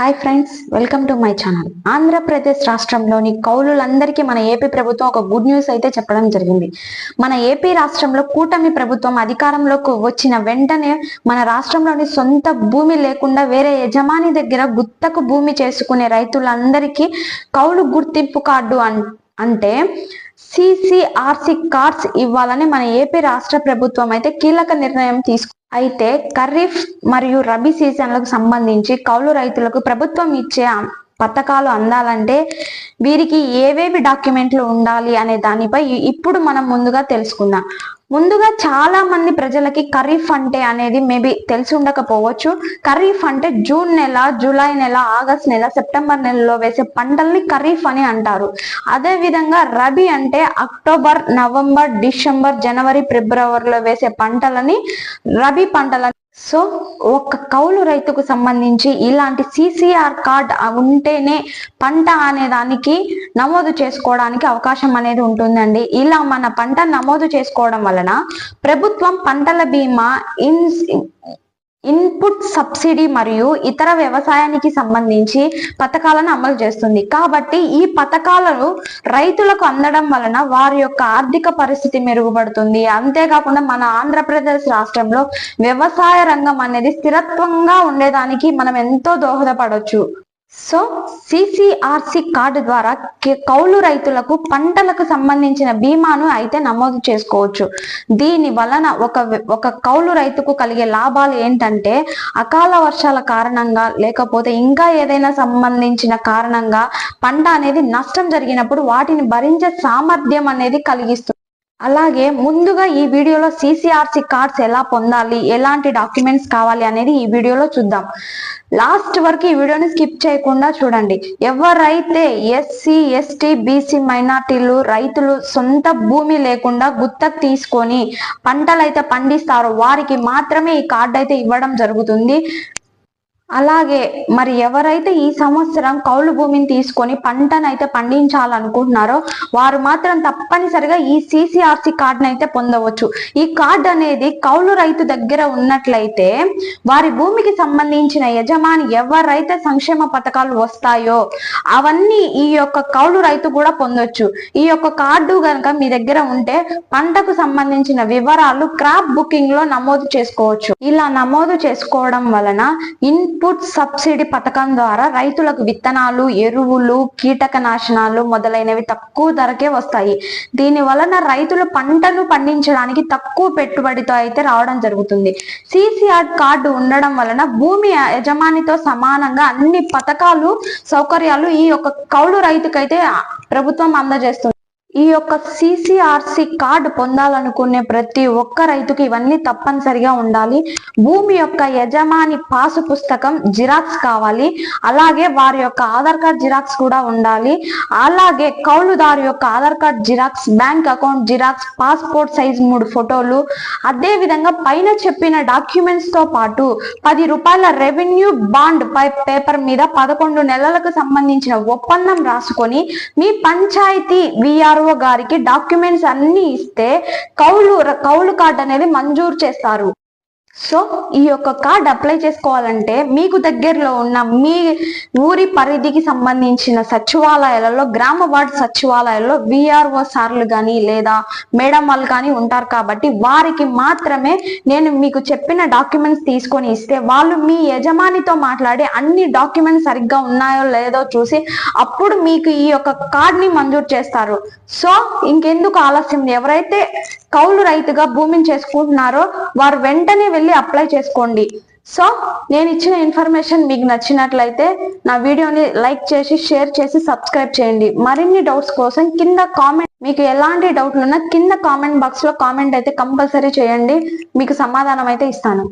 Hi friends welcome to my channel Andhra Pradesh రాష్ట్రంలోని కౌలులందరికీ మన ఏపీ ప్రభుత్వం ఒక గుడ్ న్యూస్ అయితే చెప్పడం జరిగింది. మన ఏపీ రాష్ట్రంలో కూటమి ప్రభుత్వం అధికారంలోకి వచ్చిన వెంటనే మన రాష్ట్రంలోని సొంత భూమి లేకుండా వేరే యజమాని దగ్గర గుత్తకు భూమి చేసుకునే రైతులందరికీ కౌలు గుర్తింపు కార్డు అంటే సిసిఆర్సి కార్డ్స్ ఇవ్వాలని మన ఏపీ రాష్ట్ర ప్రభుత్వం అయితే కీలక నిర్ణయం తీసుకు అయితే ఖరీఫ్ మరియు రబీ సీజన్లకు సంబంధించి కౌలు రైతులకు ప్రభుత్వం ఇచ్చే పథకాలు అందాలంటే వీరికి ఏవేవి డాక్యుమెంట్లు ఉండాలి అనే దానిపై ఇప్పుడు మనం ముందుగా తెలుసుకుందాం. ముందుగా చాలా మంది ప్రజలకి ఖరీఫ్ అంటే అనేది మేబీ తెలిసి ఉండకపోవచ్చు. ఖరీఫ్ అంటే జూన్ నెల జూలై నెల ఆగస్ట్ నెల సెప్టెంబర్ నెలలో వేసే పంటల్ని ఖరీఫ్ అని అంటారు. అదే విధంగా రబీ అంటే అక్టోబర్ నవంబర్ డిసెంబర్ జనవరి ఫిబ్రవరిలో వేసే పంటలని రబీ పంటలని సో ఒక కౌలు రైతుకు సంబంధించి ఇలాంటి సిసిఆర్ కార్డ్ ఉంటేనే పంట అనే దానికి నమోదు చేసుకోవడానికి అవకాశం అనేది ఉంటుందండి. ఇలా మన పంట నమోదు చేసుకోవడం వలన ప్రభుత్వం పంటల బీమా ఇన్స్ ఇన్పుట్ సబ్సిడీ మరియు ఇతర వ్యవసాయానికి సంబంధించి పథకాలను అమలు చేస్తుంది. కాబట్టి ఈ పథకాలను రైతులకు అందడం వలన వారి యొక్క ఆర్థిక పరిస్థితి మెరుగుపడుతుంది. అంతేకాకుండా మన ఆంధ్రప్రదేశ్ రాష్ట్రంలో వ్యవసాయ రంగం అనేది స్థిరత్వంగా ఉండేదానికి మనం ఎంతో దోహదపడవచ్చు సో సిసిఆర్సి కార్డు ద్వారా కౌలు రైతులకు పంటలకు సంబంధించిన బీమాను అయితే నమోదు చేసుకోవచ్చు. దీని వలన ఒక ఒక కౌలు రైతుకు కలిగే లాభాలు ఏంటంటే అకాల వర్షాల కారణంగా లేకపోతే ఇంకా ఏదైనా సంబంధించిన కారణంగా పంట అనేది నష్టం జరిగినప్పుడు వాటిని భరించే సామర్థ్యం అనేది కలిగిస్తుంది అలాగే ముందుగా ఈ వీడియోలో సిసిఆర్సి కార్డ్స్ ఎలా పొందాలి ఎలాంటి డాక్యుమెంట్స్ కావాలి అనేది ఈ వీడియోలో చూద్దాం. లాస్ట్ వరకు ఈ వీడియోని స్కిప్ చేయకుండా చూడండి. ఎవరైతే ఎస్సీ ఎస్టీ బీసీ మైనార్టీలు రైతులు సొంత భూమి లేకుండా గుత్తకు తీసుకొని పంటలు అయితే పండిస్తారో వారికి మాత్రమే ఈ కార్డు అయితే ఇవ్వడం జరుగుతుంది. అలాగే మరి ఎవరైతే ఈ సంవత్సరం కౌలు భూమిని తీసుకొని పంటనైతే పండించాలనుకుంటున్నారో వారు మాత్రం తప్పనిసరిగా ఈ సిసిఆర్సి కార్డును అయితే పొందవచ్చు. ఈ కార్డు అనేది కౌలు రైతు దగ్గర ఉన్నట్లయితే వారి భూమికి సంబంధించిన యజమాని ఎవరైతే సంక్షేమ పథకాలు వస్తాయో అవన్నీ ఈ యొక్క కౌలు రైతు కూడా పొందొచ్చు. ఈ యొక్క కార్డు కనుక మీ దగ్గర ఉంటే పంటకు సంబంధించిన వివరాలు క్రాప్ బుకింగ్లో నమోదు చేసుకోవచ్చు. ఇలా నమోదు చేసుకోవడం వలన ఇన్ ఇన్పుట్ సబ్సిడీ పథకం ద్వారా రైతులకు విత్తనాలు ఎరువులు కీటక నాశనాలు మొదలైనవి తక్కువ ధరకే వస్తాయి. దీని వలన రైతులు పంటను పండించడానికి తక్కువ పెట్టుబడితో అయితే రావడం జరుగుతుంది. సిసిఆర్ కార్డు ఉండడం వలన భూమి యజమానితో సమానంగా అన్ని పథకాలు సౌకర్యాలు ఈ యొక్క కౌలు రైతుకైతే ప్రభుత్వం అందజేస్తుంది. ఈ యొక్క సిసిఆర్సి కార్డు పొందాలనుకునే ప్రతి ఒక్క రైతుకి ఇవన్నీ తప్పనిసరిగా ఉండాలి. భూమి యొక్క యజమాని పాసు పుస్తకం జిరాక్స్ కావాలి. అలాగే వారి యొక్క ఆధార్ కార్డ్ జిరాక్స్ కూడా ఉండాలి. అలాగే కౌలుదారు యొక్క Aadhaar card xerox bank account xerox passport size మూడు ఫోటోలు అదే విధంగా పైన చెప్పిన డాక్యుమెంట్స్తో పాటు పది రూపాయల రెవెన్యూ బాండ్ పేపర్ మీద పదకొండు నెలలకు సంబంధించిన ఒప్పందం రాసుకొని మీ పంచాయతీ విఆర్ ఆర్ఓ గారికి డాక్యుమెంట్స్ అన్ని ఇస్తే కౌలు కౌలు కార్డు అనేది మంజూరు చేస్తారు. సో ఈ యొక్క కార్డ్ అప్లై చేసుకోవాలంటే మీకు దగ్గరలో ఉన్న మీ ఊరి పరిధికి సంబంధించిన సచివాలయాలలో గ్రామ వార్డు సచివాలయాల్లో విఆర్ఓ సార్లు కానీ లేదా మేడం వాళ్ళు కానీ ఉంటారు కాబట్టి వారికి మాత్రమే నేను మీకు చెప్పిన డాక్యుమెంట్స్ తీసుకొని ఇస్తే వాళ్ళు మీ యజమానితో మాట్లాడి అన్ని డాక్యుమెంట్స్ సరిగ్గా ఉన్నాయో లేదో చూసి అప్పుడు మీకు ఈ యొక్క కార్డ్ని మంజూరు చేస్తారు. సో ఇంకెందుకు ఆలస్యం? ఎవరైతే కౌలు రైతుగా భూమిని చేసుకుంటున్నారో వారు వెంటనే వెళ్ళి అప్లై చేసుకోండి. సో నేను ఇచ్చిన ఇన్ఫర్మేషన్ మీకు నచ్చినట్లయితే నా వీడియోని లైక్ చేసి షేర్ చేసి సబ్స్క్రైబ్ చేయండి. మరిన్ని డౌట్స్ కోసం కింద కామెంట్ మీకు ఎలాంటి డౌట్లు ఉన్నా కింద కామెంట్ బాక్స్లో కామెంట్ అయితే కంపల్సరీ చేయండి. మీకు సమాధానం అయితే ఇస్తాను.